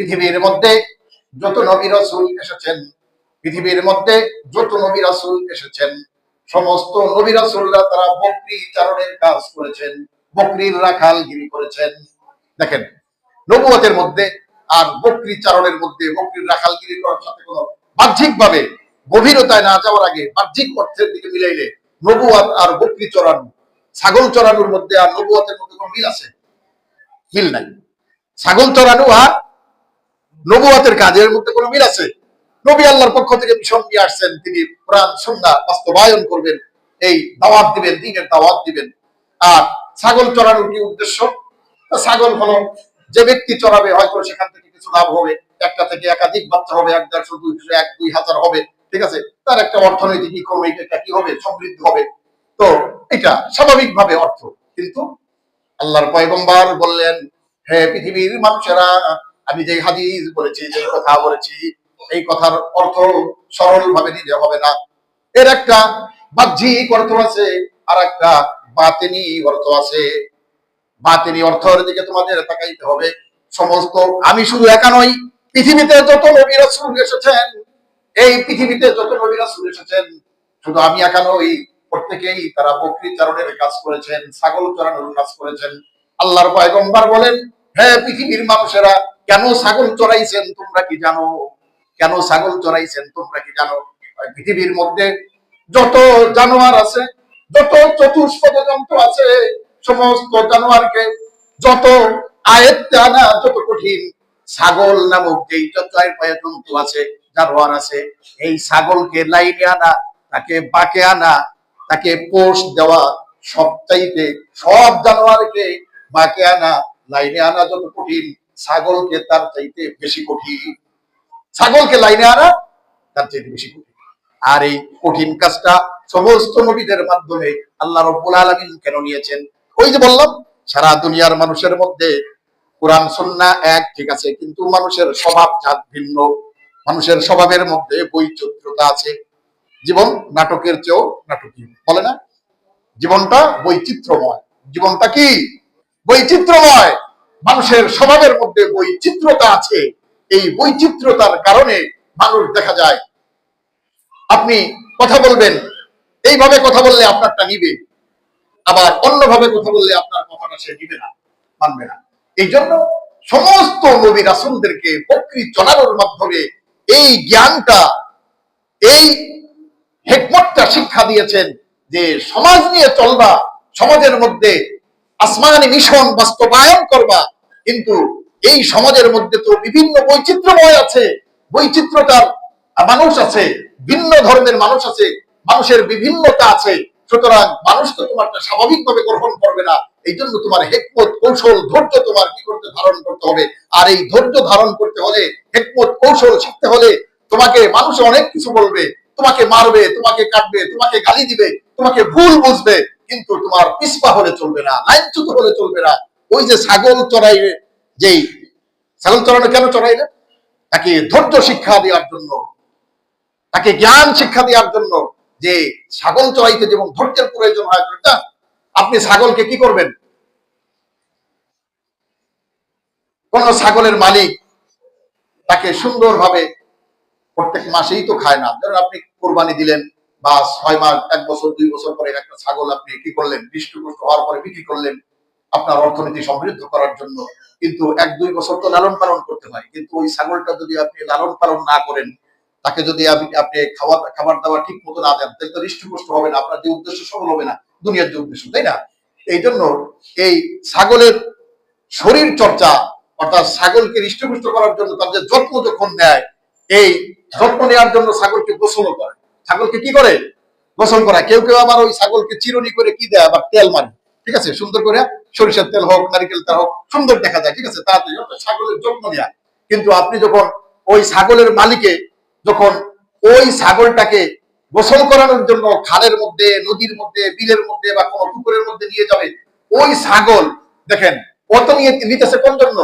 পৃথিবীর মধ্যে যত নবী রাসূল এসেছেন, পৃথিবীর মধ্যে যত নবী রাসূল এসেছেন, সমস্ত নবী রাসূলরা তারা বকরি চারণের কাজ করেছেন, বকরির রাখালগিরি করেছেন। দেখেন, নবুয়তের মধ্যে আর বকরি চারণের মধ্যে বকরির রাখালগিরি করার সাথে কোনো বাহ্যিকভাবে গভীরতায় না যাওয়ার আগে বাহ্যিক অর্থের দিকে মিলাইলে নবুয়াত আর বকরি চড়ানো, ছাগল চড়ানোর মধ্যে আর নবুয়াতের মধ্যে কোনো মিল আছে? মিল নাই। ছাগল চড়ানো আর নবুয়াতের কাজের মধ্যে কোনো মিল আছে? নবী আল্লাহর পক্ষ থেকে মিশন নিয়ে আসছেন, তিনি কোরআন, সুন্নাহ বাস্তবায়ন করবেন, এই দাওয়াত দিবেন, দিনের দাওয়াত দিবেন। আর ছাগল চড়ানোর কি উদ্দেশ্য? ছাগল হলো, যে ব্যক্তি চড়াবে, হয়তো সেখান থেকে কিছু লাভ হবে। একটা থেকে একাধিক বাচ্চা হবে, এক দেড়শো দুইশো এক দুই হাজার হবে, ঠিক আছে? তার একটা অর্থনৈতিক ইকোনমিক একটা কি হবে? সমৃদ্ধ হবে। তো এটা স্বাভাবিকভাবে অর্থ। কিন্তু আল্লাহর পয়গম্বর বললেন, হে পৃথিবীর মানুষেরা আমি যে হাদিস বলেছি, যে কথা বলেছি, এই কথার অর্থ সরল ভাবে নিতে হবে না। এর একটা বাহ্যিক অর্থ আছে, আর একটা বাতেনি অর্থ আছে। বাতেনি অর্থের দিকে তোমাদের তাকাইতে হবে। সমস্ত, আমি শুধু একা নই, পৃথিবীতে যত নবী রাসূল এসেছেন, এই পৃথিবীতে যত নবী রাসূল এসেছেন, শুধু আমি একা নই, প্রত্যেকেই তারা বকরি চারণের কাজ করেছেন, ছাগল চড়ানোর কাজ করেছেন। আল্লাহর পয়গম্বর বলেন হ্যাঁ পৃথিবীর মানুষেরা কেন ছাগল চড়াইছেন তোমরা কি জানো? কেন ছাগল চড়াইছেন তোমরা কি জানো? পৃথিবীর মধ্যে যত জানোয়ার আছে, যত চতুষ্পদ জন্তু আছে, সমস্ত জানোয়ারকে যত আয়ত্তে আনা যত কঠিন ছাগল নামক যেই জন্তু আছে, জানোয়ার আছে, এই ছাগলকে লাইনে আনা, তাকে বাঁকে আনা, তাকে পোষ দেওয়া সবচাইতে সব জানোয়ারকে বাঁকে আনা, লাইনে আনা যত কঠিন ছাগলকে তার চাইতে বেশি কঠিন। ছাগলকে লাইনে আনা তার চাইতে বেশি কঠিন। আর এই কঠিন কাজটা সমস্ত নবীদের মাধ্যমে আল্লাহ রব্বুল আলমিন কেন নিয়েছেন? ওই যে বললাম, সারা দুনিয়ার মানুষের মধ্যে কোরআন, সন্না এক, ঠিক আছে, কিন্তু মানুষের স্বভাব জাত ভিন্ন। মানুষের স্বভাবের মধ্যে বৈচিত্র্যতা আছে। জীবন নাটকের চেয়েও নাটকীয়, বলে না? জীবনটা বৈচিত্র্যময়। জীবনটা কি? বৈচিত্র্যময়। মানুষের স্বভাবের মধ্যে বৈচিত্র্যতা আছে। এই বৈচিত্র্যতার কারণে মানুষ দেখা যায়। আপনি কথা বলবেন, এইভাবে কথা বললে আপনারটা নিবে। আবার অন্যভাবে কথা বললে আপনার কথাটা সে নিবে না, মানবে না। এই জন্য সমস্ত নবী রাসুলদেরকে বকরি চলানোর মাধ্যমে এই জ্ঞানটা, এই হেকমতটা শিক্ষা দিয়েছেন যে সমাজ নিয়ে চলবা, সমাজের মধ্যে আসমানি মিশন বাস্তবায়ন করবা। কিন্তু এই সমাজের মধ্যে তো বিভিন্ন বৈচিত্র্যময় আছে। বৈচিত্র্যতার মানুষ আছে, ভিন্ন ধর্মের মানুষ আছে, মানুষের বিভিন্নতা আছে। সুতরাং মানুষ তো তোমারটা স্বাভাবিকভাবে গ্রহণ করবে না। এই জন্য তোমার হেকমত, কৌশল, ধৈর্য তোমার কি করতে ধারণ করতে হবে? আর এই ধৈর্য ধারণ করতে হলে, হেকমত, কৌশল শিখতে হলে তোমাকে মানুষ অনেক কিছু বলবে। তোমাকে মারবে, তোমাকে কাটবে, তোমাকে গালি দিবে, তোমাকে ভুল বুঝবে। কিন্তু তোমার পিসপা হলে চলবে না, লাইনচ্যুত হলে চলবে না। ওই যে ছাগল চড়াই যেই ছাগল চড়ানো কেন চড়াইলে? তাকে ধৈর্য শিক্ষা দেওয়ার জন্য, তাকে জ্ঞান শিক্ষা দেওয়ার জন্য যে ছাগল চড়াইতে যেমন ধৈর্যের প্রয়োজন হয় না আপনি ছাগলকে কি করবেন? কোন ছাগলের মালিক তাকে সুন্দরভাবে প্রত্যেক মাসেই তো খায় না। ধরুন আপনি কোরবানি দিলেন বা ছয় মাস, এক বছর, দুই বছর পরে একটা ছাগল আপনি কি করলেন? হৃষ্টপুষ্ট হওয়ার পরে বিক্রি করলেন আপনার অর্থনীতি সমৃদ্ধ করার জন্য। কিন্তু এক, দুই বছর তো লালন পালন করতে হয়। কিন্তু ওই ছাগলটা যদি আপনি লালন পালন না করেন, তাকে যদি আপনি খাবার খাবার দাবার ঠিক মতো না দেন, তাহলে তো হৃষ্টপুষ্ট হবে না, আপনার যে উদ্দেশ্য সফল হবে না, দুনিয়ার যে উদ্দেশ্য, তাই না? এই জন্য এই ছাগলের শরীর চর্চা, অর্থাৎ ছাগলকে হৃষ্টপুষ্ট করার জন্য তার যে যত্ন যখন নেয়, এই যত্ন নেওয়ার জন্য ছাগলকে গোসল করে। ছাগলকে কি করে? গোসল করা কেউ কেউ আবার ওই ছাগলকে চিরুনি করে কি দেয়? আবার তেল মারে। ঠিক আছে? সুন্দর করে সরিষার তেল হোক, নারিকেল তেল হোক, সুন্দর দেখা যায়। ঠিক আছে? তাড়াতাড়ি। ছাগলের যত্ন নেয়া। কিন্তু আপনি যখন ওই ছাগলের মালিকে যখন ওই ছাগলটাকে গোসল করানোর জন্য খালের মধ্যে, নদীর মধ্যে, বিলের মধ্যে বা কোনো পুকুরের মধ্যে নিয়ে যাবে, ওই ছাগল, দেখেন কত নিয়ে নিতেছে কোন জন্য?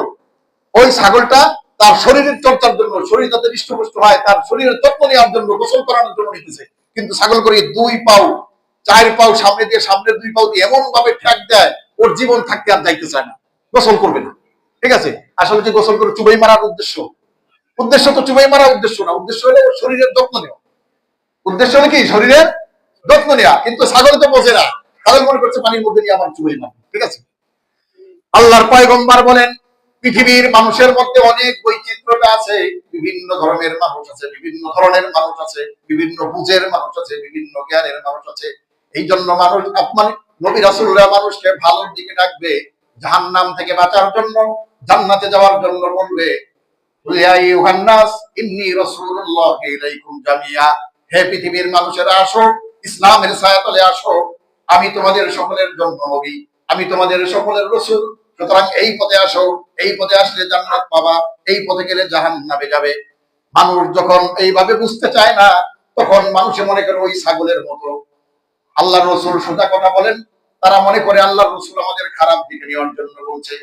ওই ছাগলটা তার শরীরের চর্চার জন্য, শরীর যাতে হৃষ্টপুষ্ট হয়, তার শরীরের যত্ন নেওয়ার জন্য, গোসল করানোর জন্য নিতেছে। কিন্তু ছাগল করে দুই পাও, চার পাও সামনে দিয়ে, সামনে দুই পাও দিয়ে এমন ভাবে ঠ্যাক দেয়, ওর জীবন থাকতে আর যাইতে চায় না। গোসল করবে না। ঠিক আছে? আসলে কি গোসল করে চুবাই মারার উদ্দেশ্য? উদ্দেশ্য তো চুবাই মারার উদ্দেশ্য না। উদ্দেশ্য হলে শরীরের যত্ন নেওয়া। উদ্দেশ্য হলে কি? শরীরের যত্ন নেওয়া। কিন্তু ছাগল তো বোঝে না। ছাগল মনে করছে পানির মধ্যে নিয়ে আমার চুবাই মারবে। ঠিক আছে? আল্লাহর পয়গম্বর বলেন পৃথিবীর মানুষের মধ্যে অনেক বৈচিত্র্যতা আছে। বিভিন্ন ধর্মের মানুষ আছে, বিভিন্ন ধরনের মানুষ আছে, বিভিন্ন বুঝের মানুষ আছে, বিভিন্ন জ্ঞানের মানুষ আছে। এই জন্য মানুষ আপনার নবী রাসূলরা মানুষকে ভালোর দিকে ডাকবে, জাহান্নাম থেকে বাঁচার জন্য, জান্নাতে যাওয়ার জন্য বলবে হে পৃথিবীর মানুষেরা, আসো, ইসলামের ছায়াতলে আসো। আমি তোমাদের সকলের জন্য নবী, আমি তোমাদের সকলের রসুল। সুতরাং এই পথে আসো, এই পথে আসলে জান্নাত পাবা, এই পথে গেলে জাহান নামে যাবে। মানুষ যখন এইভাবে বুঝতে চায় না, তখন মানুষে মনে করে ওই ছাগলের মতো। আল্লাহ রসুল সোজা কথা বলেন, তারা মনে করে আল্লাহ রসুল আমাদের খারাপ দিকে নেওয়ার জন্য বলছে